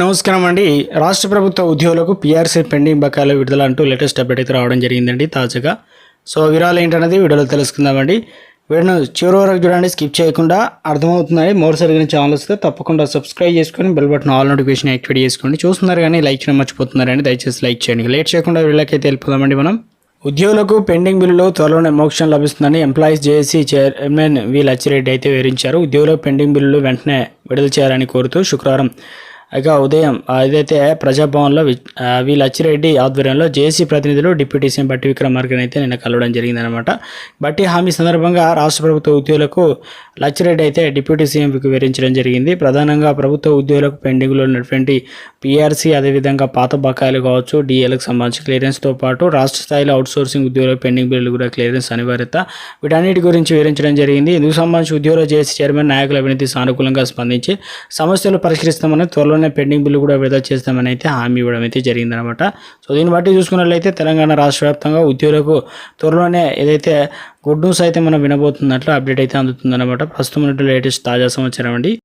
నమస్కారం అండి. రాష్ట్ర ప్రభుత్వ ఉద్యోగులకు పీఆర్సీ పెండింగ్ బకాయిల విడుదల అంటూ లేటెస్ట్ అప్డేట్ అయితే రావడం జరిగిందండి తాజాగా. సో వివరాలు ఏంటనేది వీడియోలో తెలుసుకుందామండి వీడియోను చివరి వరకు చూడండి స్కిప్ చేయకుండా అర్థమవుతుందని మరోసారి గురించి ఛానల్ వస్తే తప్పకుండా సబ్స్క్రైబ్ చేసుకొని bell button all notification activate చేసుకోండి. చూస్తున్నారు కానీ లైక్ చేయడం మర్చిపోతున్నారండి దయచేసి లైక్ చేయండి. లేట్ చేయకుండా వీళ్ళకైతే వెళ్ళిపోదామండి మనం. ఉద్యోగులకు పెండింగ్ బిల్లులో త్వరలోనే మోక్షం లభిస్తుందని employees JAC chairman V Lachireddy అయితే వివరించారు. ఉద్యోగులకు పెండింగ్ బిల్లులు వెంటనే విడుదల చేయాలని కోరుతూ శుక్రవారం ఇక ఉదయం ఏదైతే ప్రజాభవన్లో వి- ఆ, లచ్చిరెడ్డి ఆధ్వర్యంలో జేసీ ప్రతినిధులు డిప్యూటీ సీఎం బట్టి విక్రమార్కని అయితే నిన్న కలవడం జరిగిందనమాట బట్టి హామీ సందర్భంగా రాష్ట్ర ప్రభుత్వ ఉద్యోగులకు లచ్చిరెడ్డి అయితే డిప్యూటీ సీఎంకి వివరించడం జరిగింది. ప్రధానంగా ప్రభుత్వ ఉద్యోగులకు పెండింగ్లో ఉన్నటువంటి పీఆర్సీ అదేవిధంగా పాత బకాయిలు కావచ్చు డిఏలకు సంబంధించి క్లియరెన్స్తో పాటు రాష్ట్ర స్థాయిలో అవుట్సోర్సింగ్ ఉద్యోగులకు పెండింగ్ బిల్లులు కూడా క్లియరెన్స్ అనివార్యత. వీటన్నిటి గురించి వివరించడం జరిగింది. ఇందుకు సంబంధించి ఉద్యోగులు జేసీ చైర్మన్ నాయకుల అవినీతి సానుకూలంగా స్పందించి సమస్యలు పరిష్కరిస్తామని త్వరలో త్వరలోనే పెండింగ్ బిల్లు కూడా విడుదల చేస్తామని అయితే హామీ ఇవ్వడం అయితే జరిగిందనమాట సో దీన్ని బట్టి చూసుకున్నట్లయితే తెలంగాణ రాష్ట్ర వ్యాప్తంగా ఉద్యోగులకు త్వరలోనే ఏదైతే గుడ్ న్యూస్ అయితే మనం వినబోతున్నట్లు అప్డేట్ అయితే అందుతుందన్నమాట. ప్రస్తుతం లేటెస్ట్ తాజా సమాచారం అండి.